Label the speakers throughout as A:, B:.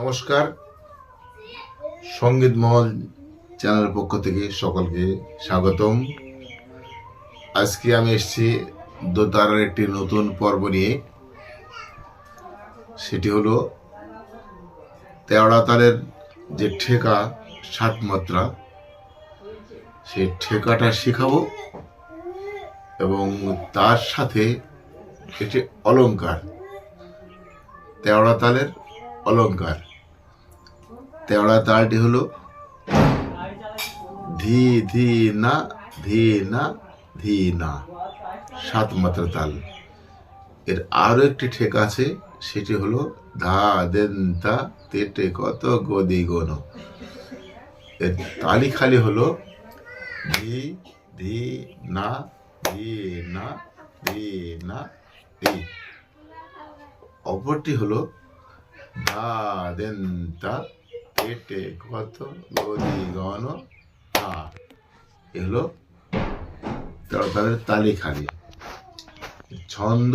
A: নমস্কার। সংগীত মহল চ্যানেলের পক্ষ থেকে সকলকে স্বাগতম। আজকে আমি এসেছি দোতারার একটি নতুন পর্ব নিয়ে। সেটি হলো তেওড়া তালের যে ঠেকা সাত মাত্রা, সেই ঠেকাটা শেখাবো এবং তার সাথে একটি অলঙ্কার তেওড়া তালের অলংকার। তেওড়া তালটি হলো ধি ধি, না ধি না ধি, না। সাত মাত্রা তাল। এর আরও একটি ঠেক আছে, সেটি হলো ধা, দেন, তা, তেটে, কত, গদি গন এর তালি খালি হলো ধি ধি, না ধি না ধি না, ধি। অপরটি হলো ধা, দেন, তা পেটে কত গদি গন হা এ তাদের তালি খালি। ছন্দ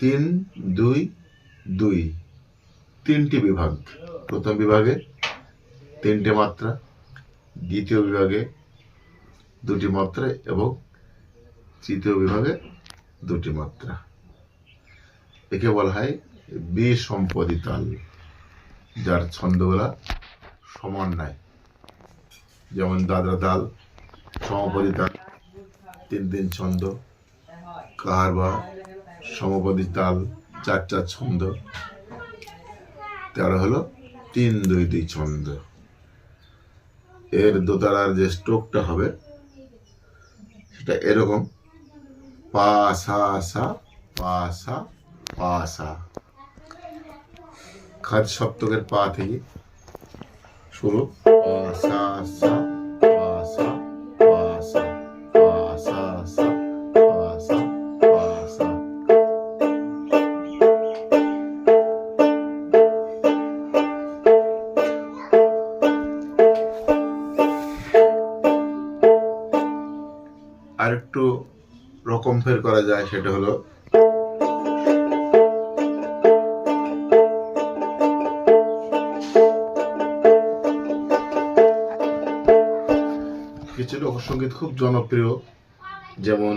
A: তিন, দুই দুই। তিনটি বিভাগ। প্রথম বিভাগে তিনটে মাত্রা, দ্বিতীয় বিভাগে দুটি মাত্রা এবং তৃতীয় বিভাগে দুটি মাত্রা। একে বলা হয় বিসম্পদি তাল, যার ছন্দগুলা সমান নাই। যেমন দাদরা তাল, সমপদি তাল, তিন তিন ছন্দ। কাহারবা, সমপদি তাল চার চার ছন্দ। তেরো হলো তিন দুই দুই ছন্দ। এর দোতারার যে স্ট্রোকটা হবে, সেটা এরকম, পা সা সা, পা সা পা সা। খাদ সপ্তকের পা থেকে শুরু। সা। আরেকটু রকম ফের করা যায় সেটা হলো লোকসঙ্গীত খুব জনপ্রিয়। যেমন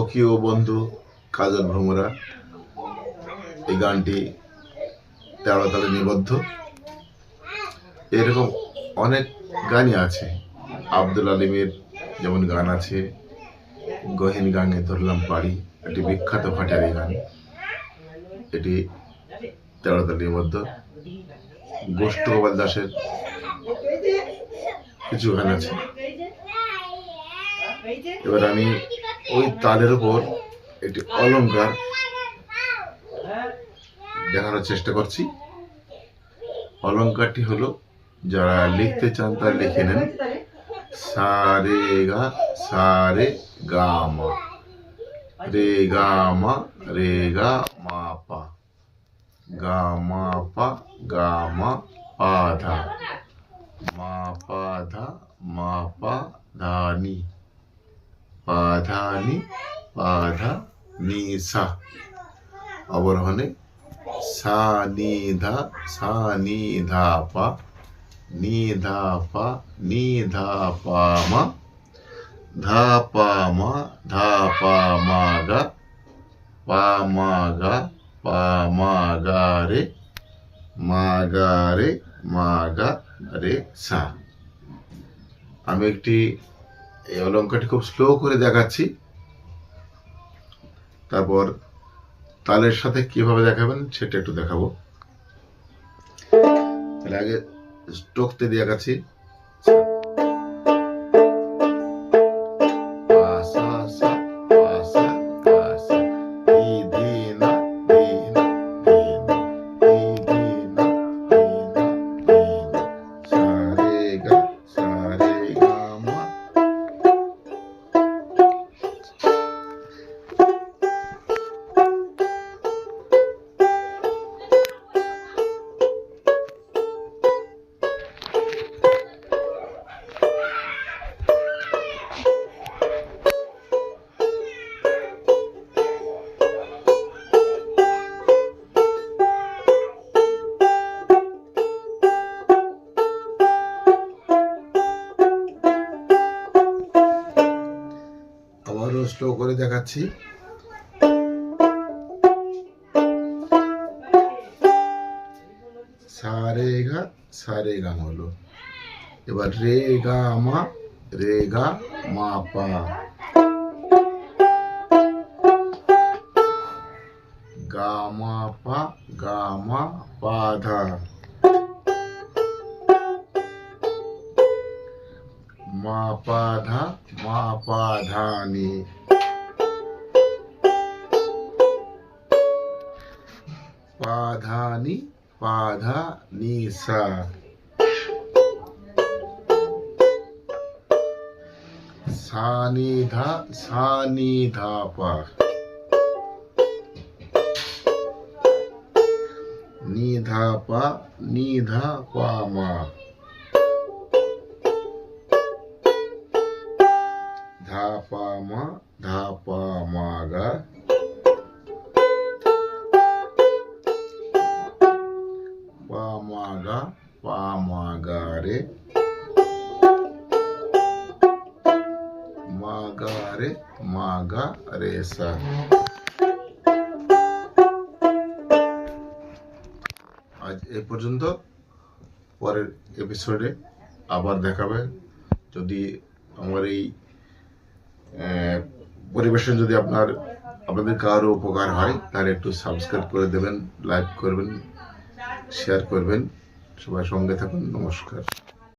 A: ওকি ও বন্ধু, কাজল ভ্রমরা। এই গানটি তেরো তালে নিবদ্ধ। এরকম অনেক গানই আছে। আব্দুল আলিমের যেমন গান আছে, গহীন গানে ধরলাম পারি একটি বিখ্যাত ভাটারি গান। এটি তেরো তালির মধ্যে গোষ্ঠ গোপাল দাসের কিছু গান আছে। এবার আমি ওই তালের উপর একটি অলংকার দেখানোর চেষ্টা করছি। অলংকারটি হলো, যারা লিখতে চান তারা লিখে নেন। সারে গা সারে গা মা। রে গা মা, রে গা মা পা। গা মা পা, গা মা পা ধা মা পা ধা মা পা ধা নি পা ধা নি পা ধা নি সা অবরোহণে সা নি ধা সা নি ধা পা নি ধা পা নি ধা পা মা ধা পা মা ধা পা মা গা পা মা গা পা মা গা রে মা গা রে মা গা রে সা আমি একটি এই অলঙ্কারটি খুব স্লো করে দেখাচ্ছি। তারপর তালের সাথে কীভাবে দেখাবেন সেটা একটু দেখাবো। তাহলে আগে স্টোকতে দিয়ে দেখাচ্ছি। স্লো করে দেখাচ্ছি। সারে গা সারে গা হলো এবার রে, গা, মা, রে, গা, মা, পা। গা, মা, পা, গা, মা, পা, ধা। মা, পা, ধা, মা, পা পা ধা নি পা ধা নি সা সা নি ধা রে মা গা রে মা গা রে সা। আজ এই পর্যন্ত। পরের এপিসোডে আবার দেখাবে। যদি আমার এই পরিবেশন যদি আপনার, আপনাদের কারও উপকার হয়, তাহলে একটু সাবস্ক্রাইব করে দেবেন লাইক করবেন শেয়ার করবেন। সবাই সঙ্গে থাকুন নমস্কার।